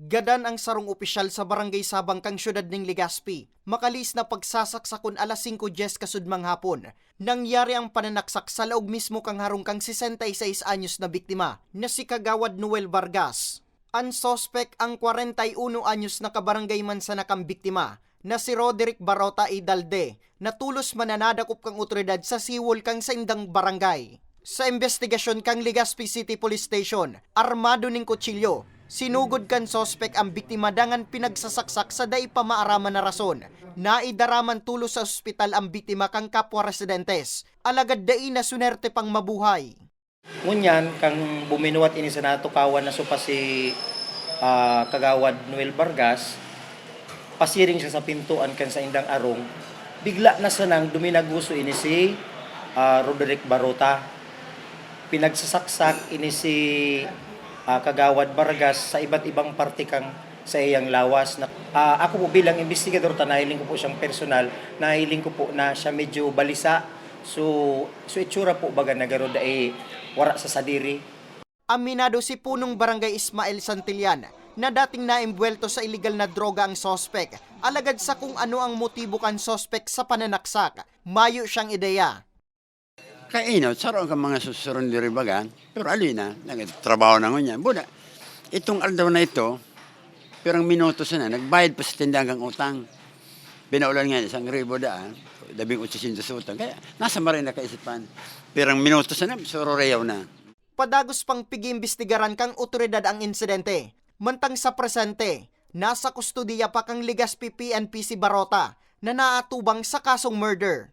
Gadan ang sarong opisyal sa barangay Sabang kang syudad ng Legazpi. Makalis na pagsasaksakon alas 5.10 kasudmang hapon. Nangyari ang pananaksak sa laog mismo kang harong kang 66 anyos na biktima na si Kagawad Noel Vargas. Ang sospek ang 41 anyos na kabarangay mansana kang biktima na si Roderick Barota Idalde na tulos mananadakop kang otoridad sa siwol kang sa indang barangay. Sa investigasyon kang Legazpi City Police Station, armado ning kutsilyo, sinugod kan sospek ang biktima dangan pinagsasaksak sa day pamaaraman na rason. Naidaraman tulo sa ospital ang biktima kang kapwa residentes. Alagad dai na sunerte pang mabuhay. Ngunyan, kang buminuwat ini sa natukawan na supa si ah, Kagawad Noel Vargas, pasiring siya sa pintuan kan sa indang arong, bigla na sanang duminaguso ini si ah, Roderick Barota. Pinagsasaksak ini si ah, Kagawad Vargas sa iba't ibang parte kang sa iyang lawas. Na, ah, ako po bilang investigador, ta, nahiling ko po siyang personal, nahiling ko po na siya medyo balisa. So, so itsura po baga nagaro da eh, wara sa sadiri. Aminado si punong barangay Ismael Santillan na dating naimbuelto sa illegal na droga ang sospek. Alagad sa kung ano ang motibo kan sospek sa pananaksak. Mayo siyang ideya. Kainot, saron ka mga susuron diri bagan, pero alina, nagtrabaho na ngunya. Buda, itong aldaw na ito, pirang minuto na, nagbayad pa sa tindahan kang utang. Binaulan nga isang ribo daan, labing utsisin sa utang. Kaya nasa marin na kaisipan. Pirang minuto na, suro reyaw na. Padagos pang pigi-imbestigaran kang otoridad ang insidente. Mantang sa presente, nasa kustudiya pa kang Legazpi PNP si Barota na naatubang sa kasong murder.